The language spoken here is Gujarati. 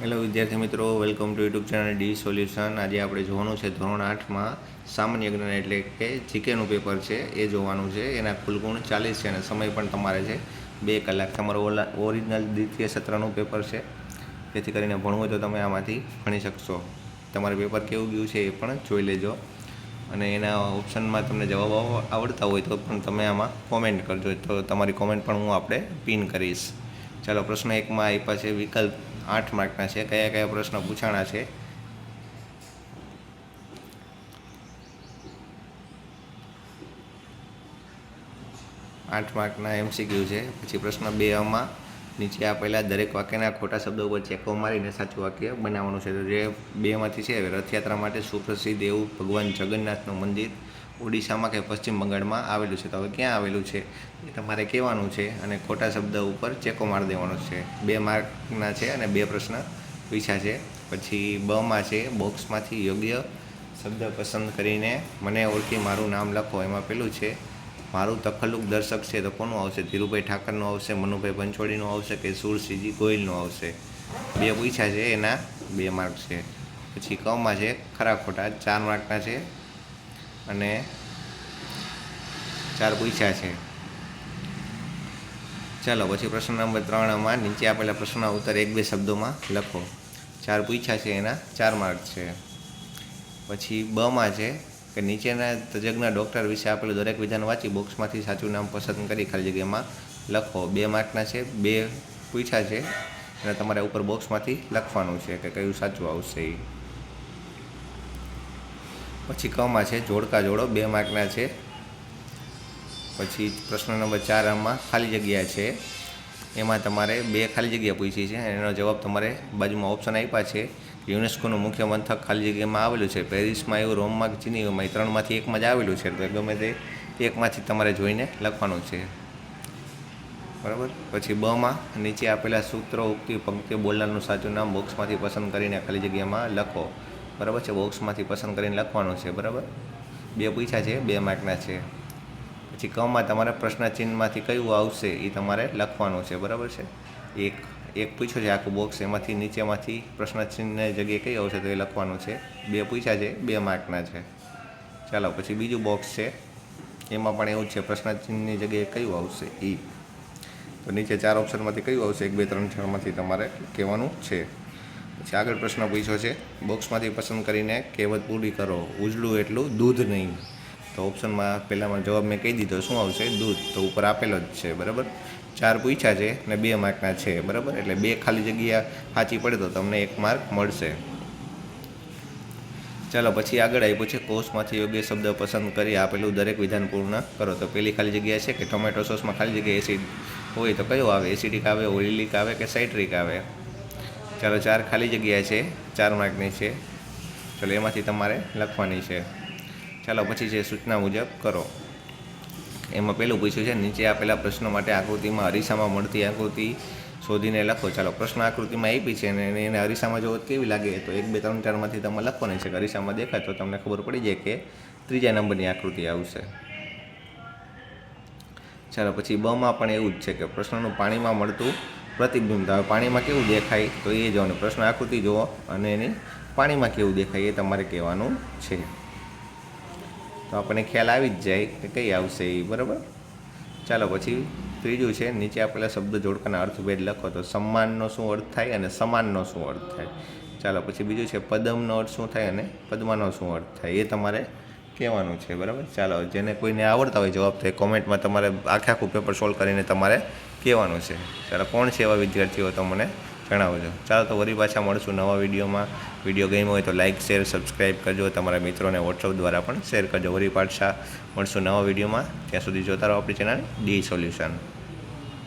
હેલો વિદ્યાર્થી મિત્રો welcome to YouTube channel D solution આજે આપણે જોવાનું છે ધોરણ આઠમાં સામાન્ય જ્ઞાન એટલે કે જીકેનું પેપર છે, એ જોવાનું છે. એના કુલ ગુણ ચાલીસ છે અને સમય પણ તમારે છે બે કલાક. તમારું ઓરિજિનલ દ્વિતીય સત્રનું પેપર છે. જેથી કરીને ભણવું તો તમે આમાંથી ભણી શકશો. તમારે પેપર કેવું ગયું છે એ પણ જોઈ લેજો. અને એના ઓપ્શનમાં તમને જવાબ આવડતા હોય તો પણ તમે આમાં કોમેન્ટ કરજો. તો તમારી કોમેન્ટ પણ હું આપણે પિન કરીશ. ચાલો, પ્રશ્ન એકમાં આપ્યા છે વિકલ્પ આઠ માર્કના છે, કયા કયા પ્રશ્ન પૂછાણા છે? આઠ માર્કના એમસીક્યુ છે, પછી પ્રશ્ન બે આમાં, નીચે આપેલા દરેક વાક્યના ખોટા શબ્દો ઉપર ચેકો મારીને સાચું વાક્ય બનાવવાનું છે. તો જે બેમાંથી છે, રથયાત્રા માટે સુપ્રસિદ્ધ એવું ભગવાન જગન્નાથનું મંદિર ઓડિશામાં કે પશ્ચિમ બંગાળમાં આવેલું છે. તો હવે ક્યાં આવેલું છે? એ તમારે કહેવાનું છે અને ખોટા શબ્દ ઉપર ચેકો મારી દેવાનો છે. બે માર્કના છે અને બે પ્રશ્ન પૂછ્યા છે. પછી બમાં છે, બોક્સમાંથી યોગ્ય શબ્દ પસંદ કરીને મને ઓળખી મારું નામ લખો. એમાં પેલું છે, મારું તખલુક દર્શક છે. તો કોનું આવશે? ધીરુભાઈ ઠાકરનું આવશે, મનુભાઈ પંચોળીનું આવશે કે સુરસિંહજી ગોયલનું આવશે? બે પૂછ્યા છે, એના બે માર્ક છે. પછી કમાં છે, ખરા ખોટા ચાર માર્કના છે. અને ચાર પૂછ્યા છે. ચાલો, પછી પ્રશ્ન નંબર ત્રણમાં નીચે આપેલા પ્રશ્નના ઉત્તર એક બે શબ્દોમાં લખો. ચાર પૂછ્યા છે એના, ચાર માર્ક છે. પછી બમાં છે કે નીચેના તજજ્ઞ ડૉક્ટર વિશે આપેલું દરેક વિધાન વાંચી બોક્સમાંથી સાચું નામ પસંદ કરી ખાલી જગ્યામાં લખો. બે માર્કના છે, બે પૂછ્યા છે, અને તમારે ઉપર બોક્સમાંથી લખવાનું છે કે કયું સાચું આવશે એ પછી કમાં છે, જોડકા જોડો, બે માર્કના છે. પછી પ્રશ્ન નંબર ચાર આમાં ખાલી જગ્યા છે. એમાં તમારે બે ખાલી જગ્યા પૂછી છે એનો જવાબ તમારે બાજુમાં ઓપ્શન આપ્યા છે યુનેસ્કોનું મુખ્ય મથક ખાલી જગ્યામાં આવેલું છે. પેરિસમાં એવું, રોમમાં ચીનીમાં એ ત્રણમાંથી એકમાં જ આવેલું છે. તો ગમે તે એકમાંથી તમારે જોઈને લખવાનું છે. બરાબર? પછી બમાં નીચે આપેલા સૂત્રો, ઉક્તિ, પંક્તિ બોલનારનું સાચું નામ બોક્સમાંથી પસંદ કરીને ખાલી જગ્યામાં લખો. બરાબર છે? બોક્સમાંથી પસંદ કરીને લખવાનું છે, બરાબર? બે પૂછ્યા છે, બે માર્કના છે. પછી કમાં તમારે પ્રશ્ન ચિહ્નમાંથી કયું આવશે એ તમારે લખવાનું છે, બરાબર છે? એક એક પૂછ્યો છે આખું બોક્સ, એમાંથી નીચેમાંથી પ્રશ્ન ચિહ્નની જગ્યાએ કયું આવશે તો એ લખવાનું છે? બે પૂછ્યા છે, બે માર્કના છે. ચાલો, પછી બીજું બોક્સ છે. એમાં પણ એવું જ છે પ્રશ્ન ચિહ્નની જગ્યાએ કયું આવશે એ તો નીચે ચાર ઓપ્શનમાંથી કયું આવશે? એક, બે, ત્રણ ચારમાંથી તમારે કહેવાનું છે. પછી આગળ પ્રશ્ન પૂછ્યો છે બોક્સમાંથી પસંદ કરીને કહેવત પૂરી કરો, ઉજળું એટલું, દૂધ નહીં. તો ઓપ્શનમાં પહેલાંમાં જવાબ મેં કહી દીધો, શું આવશે? દૂધ. તો ઉપર આપેલો જ છે, બરાબર? ચાર પૂછ્યા છે ને બે માર્કના છે, બરાબર? એટલે બે ખાલી જગ્યા સાચી પડે તો તમને એક માર્ક મળશે. ચાલો, પછી આગળ આપ્યું છે, કોષમાંથી યોગ્ય શબ્દ પસંદ કરી આપેલું દરેક વિધાન પૂર્ણ કરો. તો પેલી ખાલી જગ્યા છે કે ટોમેટો સોસમાં ખાલી જગ્યાએ એસિડ હોય તો કયો આવે? એસિડિક આવે ઓઇલિક આવે કે સાઇટ્રિક આવે? ચાલો ચાર ખાલી જગ્યા છે, ચાર માર્કની છે. ચાલો એમાંથી તમારે લખવાની છે. ચાલો પછી છે સૂચના મુજબ કરો. એમાં પેલું પૂછ્યું છે, નીચે આપેલા પ્રશ્નો માટે આકૃતિમાં અરીસામાં મળતી આકૃતિ શોધીને લખો. ચાલો, પ્રશ્ન આકૃતિમાં આપી છે અને એને- અરીસામાં જો કેવી લાગે, તો એક, બે, ત્રણ ચારમાંથી તમે લખવાની છે. અરીસામાં દેખાય તો તમને ખબર પડી જાય કે ત્રીજા નંબરની આકૃતિ આવશે. ચાલો, પછી બમાં પણ એવું જ છે કે પ્રશ્નનું પાણીમાં મળતું પ્રતિબિંબ હવે પાણીમાં કેવું દેખાય? તો એ જોવાનું પ્રશ્ન આકૃતિ જુઓ, અને એની પાણીમાં કેવું દેખાય એ તમારે કહેવાનું છે. તો આપણને ખ્યાલ આવી જ જાય કે કઈ આવશે એ બરાબર? ચાલો, પછી ત્રીજું છે, નીચે આપેલા શબ્દ જોડકાના અર્થભેદ લખો. તો સન્માનનો શું અર્થ થાય અને સમાનનો શું અર્થ થાય? ચાલો, પછી બીજું છે, પદમનો અર્થ શું થાય અને પદ્માનો શું અર્થ થાય? એ તમારે કહેવાનું છે, બરાબર? ચાલો, જેને કોઈને આવડતા હોય જવાબ, તો એ કોમેન્ટમાં તમારે આખે આખું પેપર સોલ્વ કરીને તમારે કહેવાનું છે. ચાલો, કોણ છે એવા વિદ્યાર્થીઓ તો મને જણાવજો. ચાલો, તો વરી પાછા મળશું નવા વિડીયોમાં. વીડિયો ગમ્યો હોય તો લાઇક શેર સબસ્ક્રાઈબ કરજો. તમારા મિત્રોને વોટ્સઅપ દ્વારા પણ શેર કરજો. વરી પાછા મળશું નવા વિડીયોમાં. ત્યાં સુધી જોતા રહો આપણી ચેનલ ડી સોલ્યુશન.